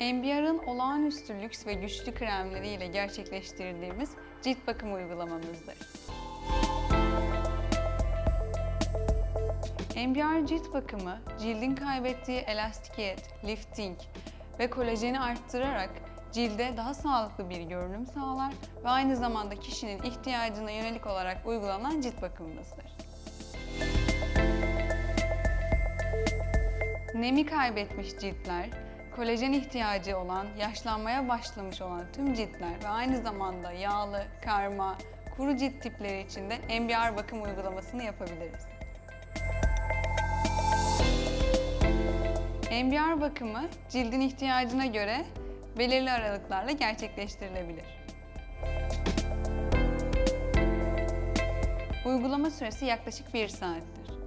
NBR'ın olağanüstü lüks ve güçlü kremleriyle gerçekleştirdiğimiz cilt bakım uygulamamızdır. NBR cilt bakımı, cildin kaybettiği elastikiyet, lifting ve kolajeni arttırarak cilde daha sağlıklı bir görünüm sağlar ve aynı zamanda kişinin ihtiyacına yönelik olarak uygulanan cilt bakımımızdır. Nemi kaybetmiş ciltler, kolajen ihtiyacı olan, yaşlanmaya başlamış olan tüm ciltler ve aynı zamanda yağlı, karma, kuru cilt tipleri için de NBR bakım uygulamasını yapabiliriz. NBR bakımı cildin ihtiyacına göre belirli aralıklarla gerçekleştirilebilir. Uygulama süresi yaklaşık 1 saattir.